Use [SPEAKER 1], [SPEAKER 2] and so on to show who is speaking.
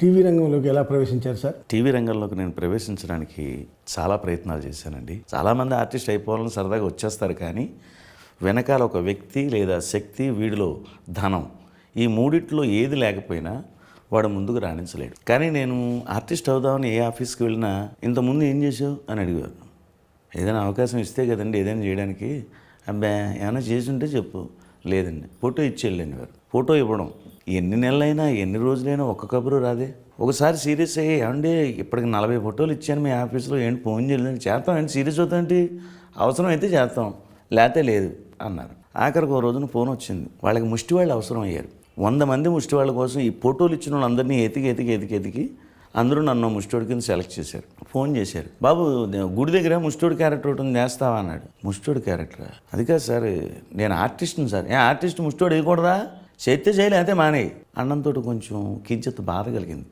[SPEAKER 1] TV రంగంలోకి ఎలా ప్రవేశించారు సార్?
[SPEAKER 2] టీవీ రంగంలోకి నేను ప్రవేశించడానికి చాలా ప్రయత్నాలు చేశానండి. చాలామంది ఆర్టిస్ట్ అయిపోవాలని సరదాగా వచ్చేస్తారు కానీ వెనకాల ఒక వ్యక్తి లేదా శక్తి వీడిలో ధనం ఈ మూడిట్లో ఏది లేకపోయినా వాడు ముందుకు రాణించలేడు. కానీ నేను ఆర్టిస్ట్ అవుదామని ఏ ఆఫీస్కి వెళ్ళినా ఇంతకుముందు ఏం చేసావు అని అడిగారు ఏదైనా అవకాశం ఇస్తే కదండి ఏదైనా చేయడానికి. అబ్బా ఏమైనా చేసి ఉంటే చెప్పు. లేదండి. ఫోటో ఇచ్చి వెళ్ళండి వారు ఫోటో ఇవ్వడం ఎన్ని నెలలైనా ఎన్ని రోజులైనా ఒక్క కబురు రాదే. ఒకసారి సీరియస్ అయ్యి ఏమండి ఇప్పటికి నలభై ఫోటోలు ఇచ్చాను మీ ఆఫీస్లో ఏంటి ఫోన్ చేయలేదు చేస్తాం ఏంటి సీరియస్ అవుతాంటి? అవసరం అయితే చేస్తాం లేతే లేదు అన్నారు. ఆఖరికి ఒక రోజున ఫోన్ వచ్చింది. వాళ్ళకి ముష్టి వాళ్ళు అవసరం అయ్యారు. వంద మంది ముష్టి వాళ్ళ కోసం ఈ ఫోటోలు ఇచ్చిన వాళ్ళందరినీ ఎతికి ఎతికి ఎతికి ఎతికి అందరూ నన్ను ముష్టోడి కింద సెలెక్ట్ చేశారు. ఫోన్ చేశారు. బాబు గుడి దగ్గర ముష్టోడి క్యారెక్టర్ ఒకటి ఉంది అన్నాడు. ముష్టోడి క్యారెక్టర్? అది కాదు సార్ నేను ఆర్టిస్ట్ని సార్. ఏ ఆర్టిస్ట్ ముష్టోడు వేయకూడదా? చేస్తే చేయలే అయితే మానేయి. అన్నంతో కొంచెం కించిత్ బాధ కలిగింది.